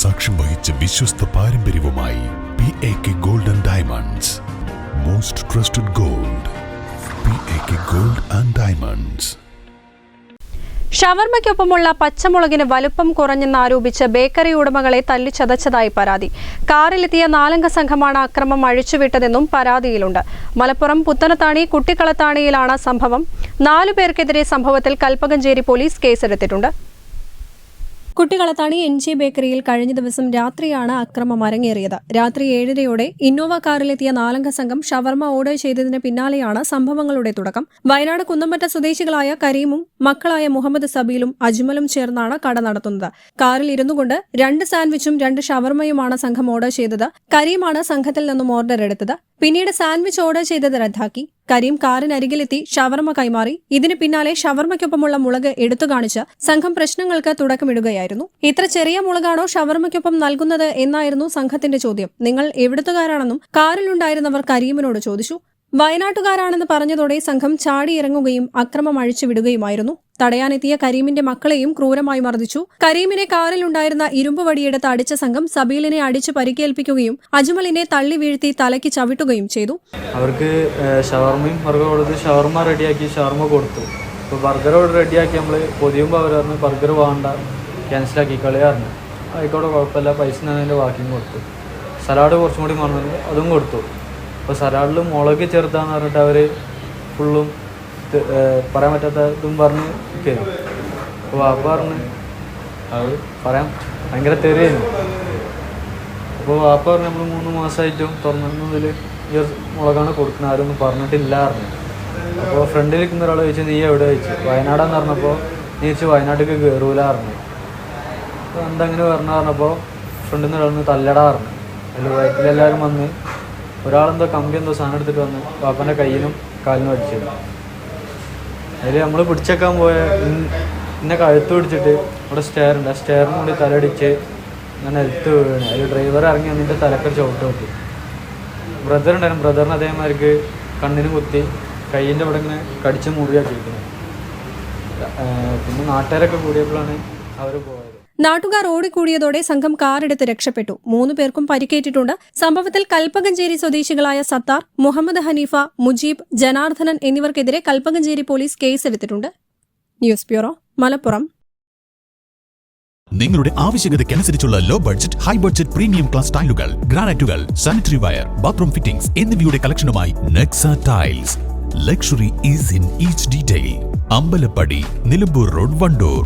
സാക്ഷ്യം വഹിച്ച വിശ്വസ്ത പാരമ്പര്യവുമായി P A K gold and diamonds most trusted gold P A K gold and diamonds ഷവർമ്മയ്ക്കൊപ്പമുള്ള പച്ചമുളകിന് വലുപ്പം കുറഞ്ഞെന്നാരോപിച്ച് ബേക്കറി ഉടമകളെ തല്ലിച്ചതച്ചതായി പരാതി. കാറിലെത്തിയ നാലംഗ സംഘമാണ് അക്രമം അഴിച്ചുവിട്ടതെന്നും പരാതിയിലുണ്ട്. മലപ്പുറം പുത്തനത്താണി കുട്ടിക്കളത്താണിയിലാണ് സംഭവം. നാലുപേർക്കെതിരെ സംഭവത്തിൽ കൽപ്പകഞ്ചേരി പോലീസ് കേസെടുത്തിട്ടുണ്ട്. കുട്ടികളത്താണി എൻ ജെ ബേക്കറിയിൽ കഴിഞ്ഞ ദിവസം രാത്രിയാണ് അക്രമം അരങ്ങേറിയത്. രാത്രി ഏഴരയോടെ ഇന്നോവ കാറിലെത്തിയ നാലംഗ സംഘം ഷവർമ ഓർഡർ ചെയ്തതിന് പിന്നാലെയാണ് സംഭവങ്ങളുടെ തുടക്കം. വയനാട് കുന്നമ്പറ്റ സ്വദേശികളായ കരീമും മക്കളായ മുഹമ്മദ് സബീലും അജ്മലും ചേർന്നാണ് കട നടത്തുന്നത്. കാറിൽ ഇരുന്നു കൊണ്ട് രണ്ട് സാൻഡ്വിച്ചും രണ്ട് ഷവർമയുമാണ് സംഘം ഓർഡർ ചെയ്തത്. കരീമാണ് സംഘത്തിൽ നിന്നും ഓർഡർ എടുത്തത്. പിന്നീട് സാൻഡ്വിച്ച് ഓർഡർ ചെയ്തത് റദ്ദാക്കി. കരീം കാറിനരികിലെത്തി ഷവർമ കൈമാറി. ഇതിന് പിന്നാലെ ഷവർമയ്ക്കൊപ്പമുള്ള മുളക് എടുത്തു കാണിച്ച് സംഘം പ്രശ്നങ്ങൾക്ക് തുടക്കമിടുകയായിരുന്നു. ഇത്ര ചെറിയ മുളകാണോ ഷവർമയ്ക്കൊപ്പം നൽകുന്നത് എന്നായിരുന്നു സംഘത്തിന്റെ ചോദ്യം. നിങ്ങൾ എവിടുത്തുകാരാണെന്നും കാറിലുണ്ടായിരുന്നവർ കരീമിനോട് ചോദിച്ചു. വയനാട്ടുകാരാണെന്ന് പറഞ്ഞതോടെ സംഘം ചാടിയിറങ്ങുകയും അക്രമം അഴിച്ചുവിടുകയുമായിരുന്നു. തടയാനെത്തിയ കരീമിന്റെ മക്കളെയും ക്രൂരമായി മർദ്ദിച്ചു. കരീമിനെ കാറിലുണ്ടായിരുന്ന ഇരുമ്പ് വടിയെടുത്ത് അടിച്ച സംഘം സബീലിനെ അടിച്ച് പരിക്കേൽപ്പിക്കുകയും അജ്മലിനെ തള്ളി വീഴ്ത്തി തലയ്ക്ക് ചവിട്ടുകയും ചെയ്തു. അവർക്ക് ഷവർമയും ബർഗർ കൊടുത്ത് ഷവർമ റെഡിയാക്കി ഷവർമ കൊടുത്തു. അപ്പോൾ ബർഗർ റെഡിയാക്കി നമ്മൾ പൊതിയുമ്പോൾ അവർ പറഞ്ഞു ബർഗർ വേണ്ട ക്യാൻസലാക്കി കളി പറഞ്ഞു ആയിക്കോട്ടെ കുഴപ്പമില്ല പൈസ ഞാൻ അതിന്റെ കൊടുത്തു. സലാഡ് കുറച്ചും കൂടി അതും കൊടുത്തു. അപ്പോൾ സലാഡിൽ മുളക് ചേർത്താന്ന് പറഞ്ഞിട്ട് അവർ ഫുള്ളും പറയാൻ പറ്റാത്ത ഇതും പറഞ്ഞ് നിൽക്കുന്നു അപ്പോൾ വാപ്പ പറഞ്ഞ് അത് പറയാൻ ഭയങ്കര തെറിയായിരുന്നു. അപ്പോൾ വാപ്പ പറഞ്ഞ് നമ്മൾ മൂന്ന് മാസമായിട്ടും തുറന്നതിൽ ഈ മുളകാണ് കൊടുക്കുന്നത് ആരൊന്നും പറഞ്ഞിട്ടില്ല പറഞ്ഞു. അപ്പോൾ ഫ്രണ്ടിൽ നിൽക്കുന്ന ഒരാൾ ചോദിച്ചു നീ എവിടെ? ചോദിച്ചു. വയനാടാന്ന് പറഞ്ഞപ്പോൾ നീ ചോദിച്ചു വയനാട്ടിലേക്ക് കയറൂല പറഞ്ഞു. എന്താ അങ്ങനെ പറഞ്ഞു പറഞ്ഞപ്പോൾ ഫ്രണ്ടിൽ നിന്ന് ഒരാൾ തല്ലടാ പറഞ്ഞു. അതിൽ വയറ്റിലെല്ലാവരും വന്ന് ഒരാളെന്തോ കമ്പി എന്തോ സാധനം എടുത്തിട്ട് വന്ന് പാപ്പന്റെ കയ്യിനും കാലിനും അടിച്ചു അതിൽ നമ്മൾ പിടിച്ചേക്കാൻ പോയ ഇന്നെ കഴുത്ത് പിടിച്ചിട്ട് അവിടെ സ്റ്റെയർ ഉണ്ട്. ആ സ്റ്റെയറിന് കൂടി തലടിച്ച് ഞാൻ നിലത്ത് വീണ്. അതിൽ ഡ്രൈവർ ഇറങ്ങി വന്നിട്ട് തലക്കൊരു ചവിട്ട് നോക്കി ബ്രദർ ഉണ്ടായിരുന്നു. ബ്രദറിന് അതേമാതിരിക്ക് കണ്ണിന് കുത്തി കയ്യിന്റെ അവിടെ ഇങ്ങനെ കടിച്ച് മുറിയാക്കിയിരിക്കുന്നത് പിന്നെ നാട്ടുകാരൊക്കെ കൂടിയപ്പോഴാണ് അവർ പോയത്. നാട്ടുകാർ ഓടിക്കൂടിയതോടെ സംഘം കാറെടുത്ത് രക്ഷപ്പെട്ടു. മൂന്നു പേർക്കും പരിക്കേറ്റിട്ടുണ്ട്. സംഭവത്തിൽ കൽപ്പകഞ്ചേരി സ്വദേശികളായ സത്താർ മുഹമ്മദ് ഹനീഫ മുജീബ് ജനാർദ്ദനൻ എന്നിവർക്കെതിരെ കൽപ്പകഞ്ചേരി പോലീസ് കേസെടുത്തിട്ടുണ്ട്. News bureau Malappuram. നിങ്ങളുടെ ആവശ്യകതയ്ക്കനുസരിച്ചുള്ള low budget high budget premium class ടൈലുകൾ ഗ്രാനൈറ്റുകൾ സാനിറ്ററി വയർ ബാത്റൂം ഫിറ്റിംഗ്സ് എന്നിവയുടെ കളക്ഷനുമായി Nexa tiles luxury is in each detail Ambalappadi Nilambur road Wandoor.